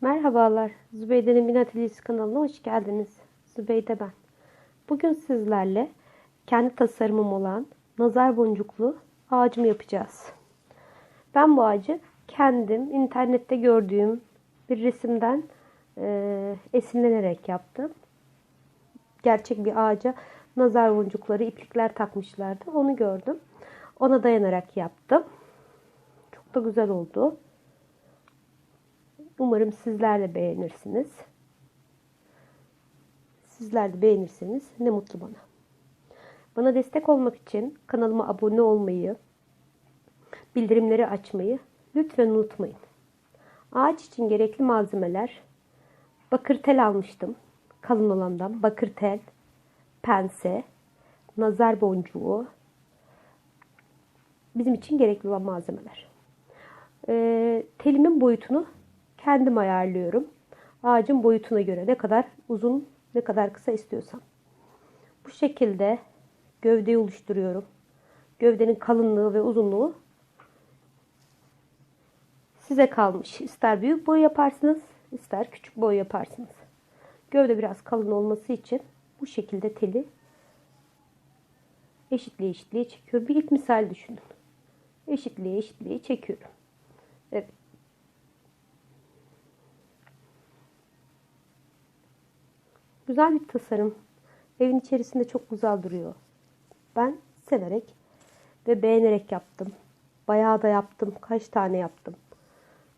Merhabalar, Zübeyde'nin Bin Atölyesi kanalına hoş geldiniz. Zübeyde ben. Bugün sizlerle kendi tasarımım olan nazar boncuklu ağacımı yapacağız. Ben bu ağacı kendim internette gördüğüm bir resimden e, esinlenerek yaptım. Gerçek bir ağaca nazar boncukları, iplikler takmışlardı. Onu gördüm. Ona dayanarak yaptım. Çok da güzel oldu. Umarım sizler de beğenirsiniz. Sizler de beğenirseniz ne mutlu bana. Bana destek olmak için kanalıma abone olmayı, bildirimleri açmayı lütfen unutmayın. Ağaç için gerekli malzemeler bakır tel almıştım. Kalın olandan bakır tel, pense, nazar boncuğu bizim için gerekli olan malzemeler. Ee, telimin boyutunu kendim ayarlıyorum. Ağacın boyutuna göre ne kadar uzun, ne kadar kısa istiyorsam. Bu şekilde gövdeyi oluşturuyorum. Gövdenin kalınlığı ve uzunluğu size kalmış. İster büyük boy yaparsınız, ister küçük boy yaparsınız. Gövde biraz kalın olması için bu şekilde teli eşitliğe eşitliğe çekiyorum. Bir ilk misal düşünün. Eşitliğe eşitliğe çekiyorum. Evet. Güzel bir tasarım. Evin içerisinde çok güzel duruyor. Ben severek ve beğenerek yaptım. Bayağı da yaptım. Kaç tane yaptım.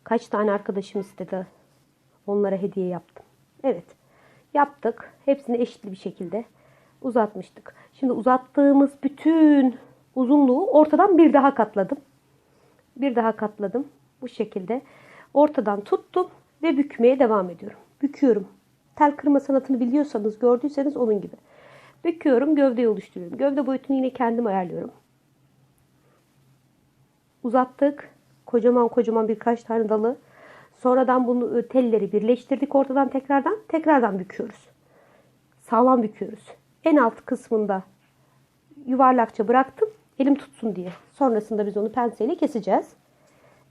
Kaç tane arkadaşım istedi. Onlara hediye yaptım. Evet. Yaptık. Hepsini eşitli bir şekilde uzatmıştık. Şimdi uzattığımız bütün uzunluğu ortadan bir daha katladım. Bir daha katladım. Bu şekilde ortadan tuttum ve bükmeye devam ediyorum. Büküyorum. Tel kırma sanatını biliyorsanız, gördüyseniz onun gibi. Büküyorum, gövdeyi oluşturuyorum. Gövde boyutunu yine kendim ayarlıyorum. Uzattık. Kocaman kocaman birkaç tane dalı. Sonradan bunu ıı, telleri birleştirdik ortadan tekrardan. Tekrardan büküyoruz. Sağlam büküyoruz. En alt kısmında yuvarlakça bıraktım. Elim tutsun diye. Sonrasında biz onu penseyle keseceğiz.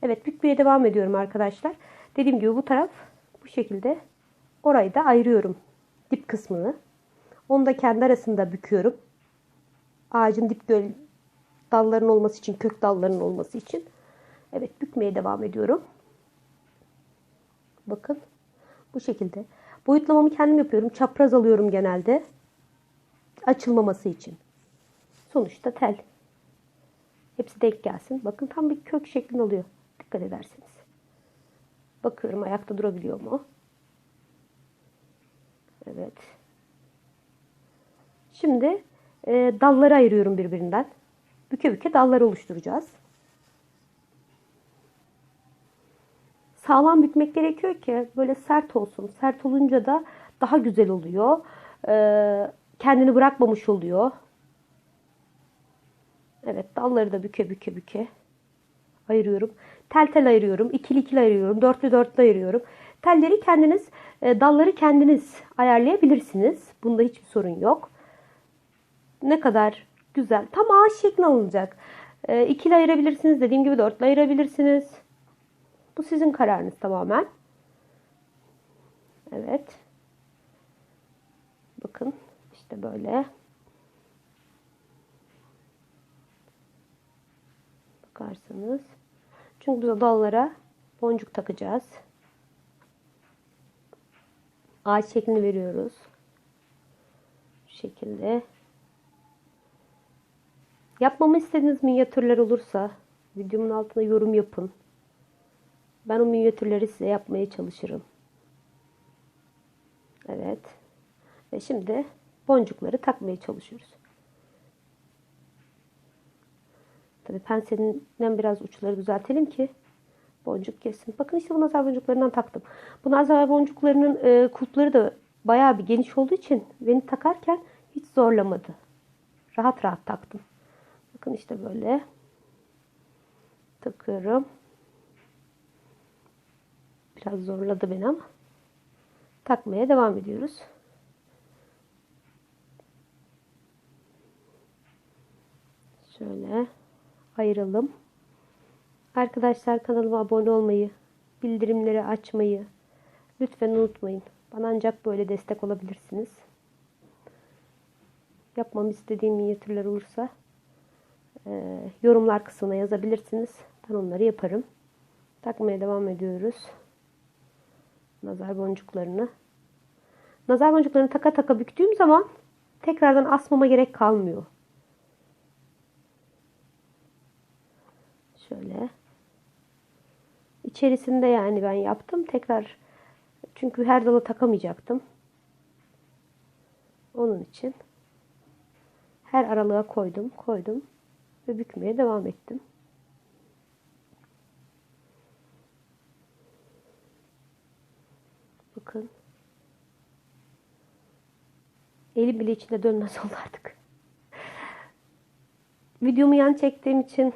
Evet bükmeye devam ediyorum arkadaşlar. Dediğim gibi bu taraf bu şekilde orayı da ayırıyorum. Dip kısmını. Onu da kendi arasında büküyorum. Ağacın dip göl dalların olması için, kök dallarının olması için. Evet bükmeye devam ediyorum. Bakın bu şekilde. Boyutlamamı kendim yapıyorum. Çapraz alıyorum genelde. Açılmaması için. Sonuçta tel. Hepsi denk gelsin. Bakın tam bir kök şeklinde oluyor. Dikkat ederseniz. Bakıyorum ayakta durabiliyor mu? Evet. Şimdi e, dalları ayırıyorum birbirinden. Büke büke dalları oluşturacağız. Sağlam bükmek gerekiyor ki böyle sert olsun. Sert olunca da daha güzel oluyor. E, kendini bırakmamış oluyor. Evet dalları da büke büke büke ayırıyorum. Tel tel ayırıyorum. ikili ikili ayırıyorum. Dörtlü dörtlü ayırıyorum. Telleri kendiniz, dalları kendiniz ayarlayabilirsiniz. Bunda hiçbir sorun yok. Ne kadar güzel. Tam ağaç şeklinde alınacak. E, ikili ayırabilirsiniz. Dediğim gibi dörtlü ayırabilirsiniz. Bu sizin kararınız tamamen. Evet. Bakın işte böyle. Bakarsanız. Çünkü biz dallara boncuk takacağız. Ağaç şeklini veriyoruz. Şu şekilde. Yapmamı istediğiniz minyatürler olursa videomun altına yorum yapın. Ben o minyatürleri size yapmaya çalışırım. Evet. Ve şimdi boncukları takmaya çalışıyoruz. Tabii pensenin biraz uçları düzeltelim ki boncuk kesin. Bakın işte bu nazar boncuklarından taktım. Bu nazar boncuklarının e, kulpları da bayağı bir geniş olduğu için beni takarken hiç zorlamadı. Rahat rahat taktım. Bakın işte böyle takıyorum. Biraz zorladı beni ama takmaya devam ediyoruz. Şöyle ayıralım. Arkadaşlar kanalıma abone olmayı, bildirimleri açmayı Lütfen unutmayın. Bana ancak böyle destek olabilirsiniz. Yapmamı istediğim minyatürler olursa e, yorumlar kısmına yazabilirsiniz. Ben onları yaparım. Takmaya devam ediyoruz. Nazar boncuklarını. Nazar boncuklarını taka taka büktüğüm zaman tekrardan asmama gerek kalmıyor. Şöyle. İçerisinde yani ben yaptım. Tekrar çünkü her dala takamayacaktım. Onun için her aralığa koydum, koydum ve bükmeye devam ettim. Bakın. Elim bile içinde dönmez oldu artık. Videomu yan çektiğim için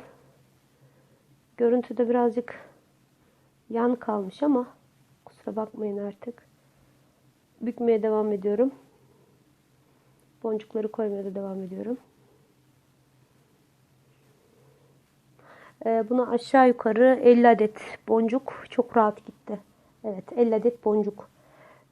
görüntüde birazcık yan kalmış ama kusura bakmayın artık. Bükmeye devam ediyorum. Boncukları koymaya da devam ediyorum. Ee, buna aşağı yukarı 50 adet boncuk çok rahat gitti. Evet 50 adet boncuk.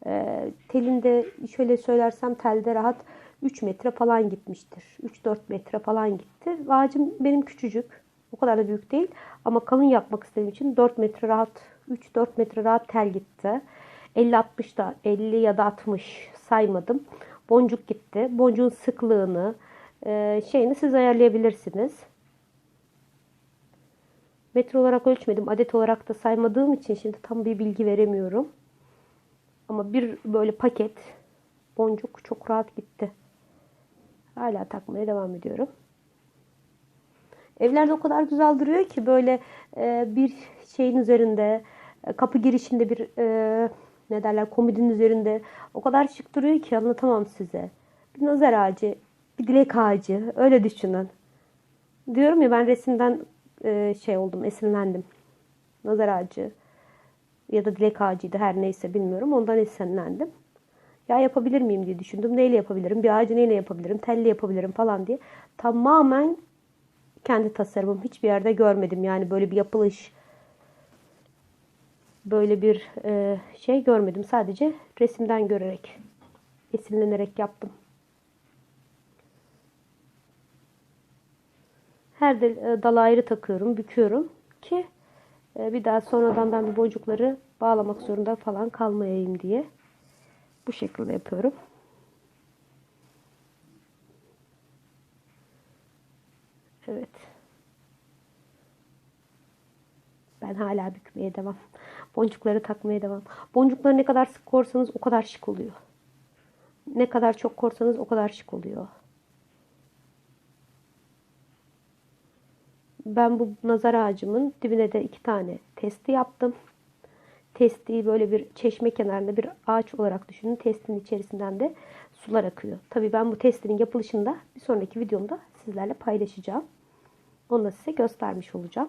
Ee, telinde şöyle söylersem telde rahat 3 metre falan gitmiştir. 3-4 metre falan gitti. Ağacım benim küçücük. O kadar da büyük değil. Ama kalın yapmak istediğim için 4 metre rahat 3-4 metre rahat tel gitti. 50-60 da 50 ya da 60 saymadım. Boncuk gitti. Boncuğun sıklığını e, şeyini siz ayarlayabilirsiniz. Metre olarak ölçmedim. Adet olarak da saymadığım için şimdi tam bir bilgi veremiyorum. Ama bir böyle paket boncuk çok rahat gitti. Hala takmaya devam ediyorum. Evlerde o kadar güzel duruyor ki böyle e, bir şeyin üzerinde e, kapı girişinde bir e, ne derler komodinin üzerinde o kadar şık duruyor ki anlatamam size. Bir nazar ağacı, bir dilek ağacı öyle düşünün. Diyorum ya ben resimden e, şey oldum, esinlendim. Nazar ağacı ya da dilek ağacıydı her neyse bilmiyorum. Ondan esinlendim. Ya yapabilir miyim diye düşündüm. Neyle yapabilirim? Bir ağacı neyle yapabilirim? Telli yapabilirim falan diye. Tamamen kendi tasarımım. Hiçbir yerde görmedim. Yani böyle bir yapılış, böyle bir e, şey görmedim. Sadece resimden görerek, esinlenerek yaptım. Her de, e, dala ayrı takıyorum, büküyorum ki e, bir daha sonradan ben bu boncukları bağlamak zorunda falan kalmayayım diye. Bu şekilde yapıyorum. Evet. Ben hala bükmeye devam. Boncukları takmaya devam. Boncukları ne kadar sık korsanız o kadar şık oluyor. Ne kadar çok korsanız o kadar şık oluyor. Ben bu nazar ağacımın dibine de iki tane testi yaptım. Testi böyle bir çeşme kenarında bir ağaç olarak düşünün. Testin içerisinden de sular akıyor. Tabii ben bu testinin yapılışını da bir sonraki videomda sizlerle paylaşacağım. Onu da size göstermiş olacağım.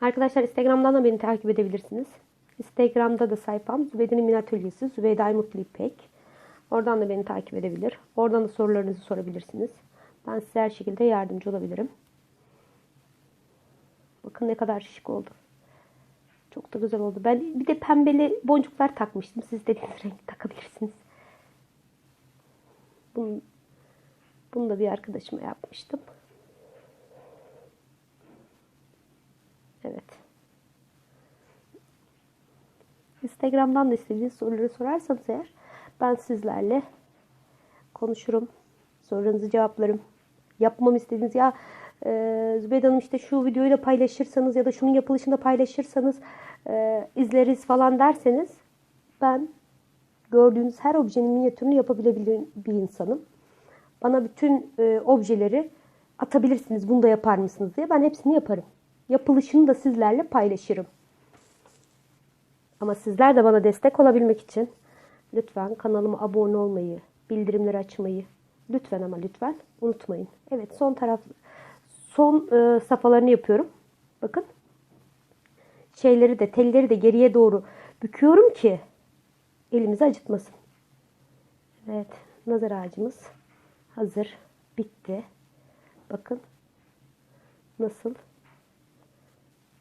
Arkadaşlar Instagram'dan da beni takip edebilirsiniz. Instagram'da da sayfam Zübeyde'nin Minatölyesi Zübeyde Mutlu İpek. Oradan da beni takip edebilir. Oradan da sorularınızı sorabilirsiniz. Ben size her şekilde yardımcı olabilirim. Bakın ne kadar şık oldu. Çok da güzel oldu. Ben bir de pembeli boncuklar takmıştım. Siz dediğiniz renk takabilirsiniz. Bunu, bunu da bir arkadaşıma yapmıştım. Evet. Instagram'dan da istediğiniz soruları sorarsanız eğer ben sizlerle konuşurum. Sorularınızı cevaplarım. Yapmam istediğiniz ya e, Zübeyde Hanım işte şu videoyu da paylaşırsanız ya da şunun yapılışını da paylaşırsanız e, izleriz falan derseniz ben gördüğünüz her objenin minyatürünü yapabilen bir insanım. Bana bütün e, objeleri atabilirsiniz bunu da yapar mısınız diye ben hepsini yaparım. Yapılışını da sizlerle paylaşırım. Ama sizler de bana destek olabilmek için lütfen kanalıma abone olmayı, bildirimleri açmayı lütfen ama lütfen unutmayın. Evet son taraf son e, safhalarını yapıyorum. Bakın. Şeyleri de telleri de geriye doğru büküyorum ki elimizi acıtmasın. Evet. Nazar ağacımız hazır. Bitti. Bakın. Nasıl?